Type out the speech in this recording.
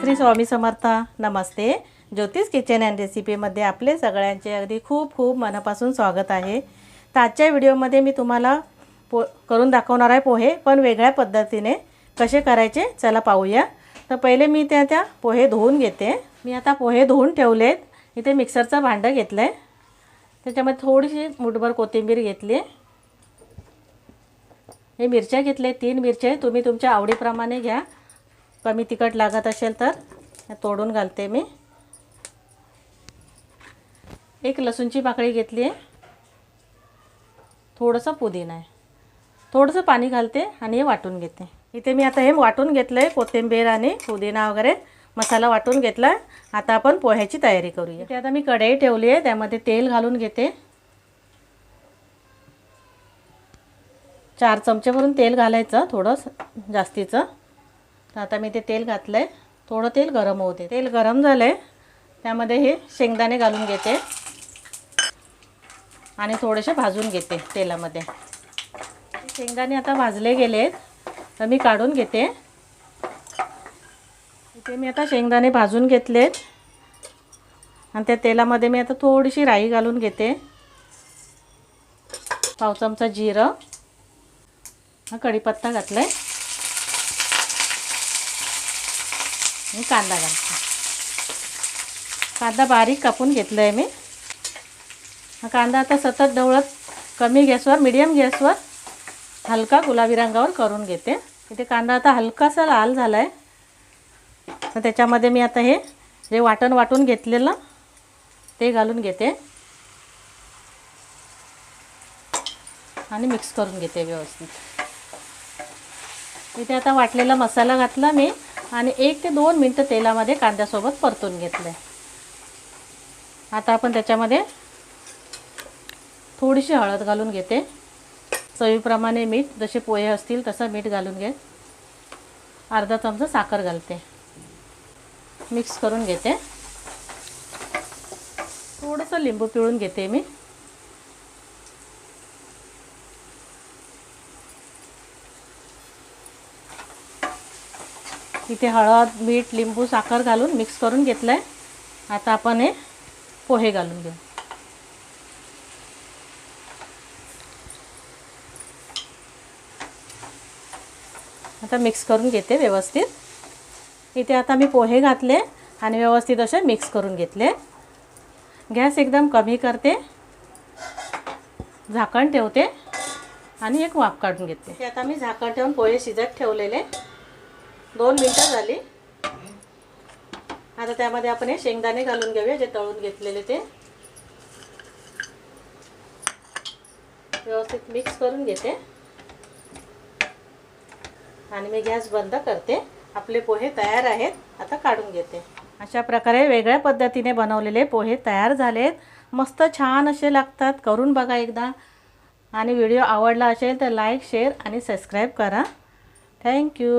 श्री स्वामी समर्थ नमस्ते. ज्योतिष kitchen and रेसिपीमध्ये आपले सगळ्यांचे अगदी खूप खूप मनापासून स्वागत आहे. तर आजच्या व्हिडिओमध्ये मी तुम्हाला पो करून दाखवणार आहे पोहे पण वेगळ्या पद्धतीने कसे करायचे चला पाहूया. तर पहिले मी त्या त्या पोहे धुवून घेते. मी आता पोहे धुवून आहेत इथे मिक्सरचं भांडं घेतलं आहे त्याच्यामध्ये थोडीशी मुठभर कोथिंबीर घेतली. आहे हे मिरच्या घेतले तीन मिरच्या तुम्ही तुमच्या आवडीप्रमाणे घ्या. कमी तिखट लागत असेल तर तोडून घालते मी. एक लसूणची पाकळी घेतली आहे. थोडंसं पुदिना आहे. थोडंसं पाणी घालते आणि हे वाटून घेते. इथे मी आता हे वाटून घेतलं आहे कोथिंबीर आणि पुदिना वगैरे मसाला वाटून घेतला आता आपण पोह्याची तयारी करूया. ते आता मी कढई ठेवली आहे त्यामध्ये तेल घालून घेते. चार चमचे भरून तेल घालायचं थोडं जास्तीचं. तर आता मी ते तेल घातलं आहे थोडं तेल गरम होते तेल गरम झालं आहे त्यामध्ये हे शेंगदाणे घालून घेते. आणि थोडेसे भाजून घेते तेलामध्ये. शेंगदाणे आता भाजले गेलेत. तर मी काढून घेते. इथे मी आता शेंगदाणे भाजून घेतलेत. आणि त्या तेलामध्ये मी आता थोडीशी राई घालून घेते. पाव चमचा जिरं. हा कढीपत्ता घातला आहे मी कांदा घालते. कांदा बारीक कापून घेतला आहे मी. हा कांदा आता सतत ढवळत कमी गॅसवर मिडियम गॅसवर हलका गुलाबी रंगावर करून घेते. इथे कांदा आता हलकासा लाल झाला आहे तर त्याच्यामध्ये मी आता हे जे वाटण वाटून घेतलेलं ते घालून घेते. आणि मिक्स करून घेते व्यवस्थित. इथे आता वाटलेला मसाला घातला मी आणि एक ते दोन मिनटं तेलामध्ये कांद्यासोबत परतून घेतलं आहे आता आपण त्याच्यामध्ये थोडीशी हळद घालून घेते. चवीप्रमाणे मीठ जसे पोहे असतील तसं मीठ घालून घे अर्धा चमचा साखर घालते. मिक्स करून घेते. थोडंसं लिंबू पिळून घेते मी. इथे हळद मीठ लिंबू साखर घालून मिक्स करून घेतलं आहे आता आपण हे पोहे घालून घेऊ. आता मिक्स करून घेते व्यवस्थित. इथे आता मी पोहे घातले आणि व्यवस्थित असे मिक्स करून घेतले. गॅस एकदम कमी करते. झाकण ठेवते आणि एक वाफ काढून घेते. आता मी झाकण ठेवून पोहे शिजत ठेवलेले. दोन मिनटं झाली. आता त्यामध्ये आपण हे शेंगदाणे घालून घेऊया जे तळून घेतलेले ते. व्यवस्थित मिक्स करून घेते. आणि मी गॅस बंद करते. आपले पोहे तयार आहेत आता काढून घेते. अशा प्रकारे वेगळ्या पद्धतीने बनवलेले पोहे तयार झालेत. मस्त छान असे लागतात. करून बघा एकदा. आणि व्हिडिओ आवडला असेल तर लाईक शेअर आणि सबस्क्राईब करा. Thank you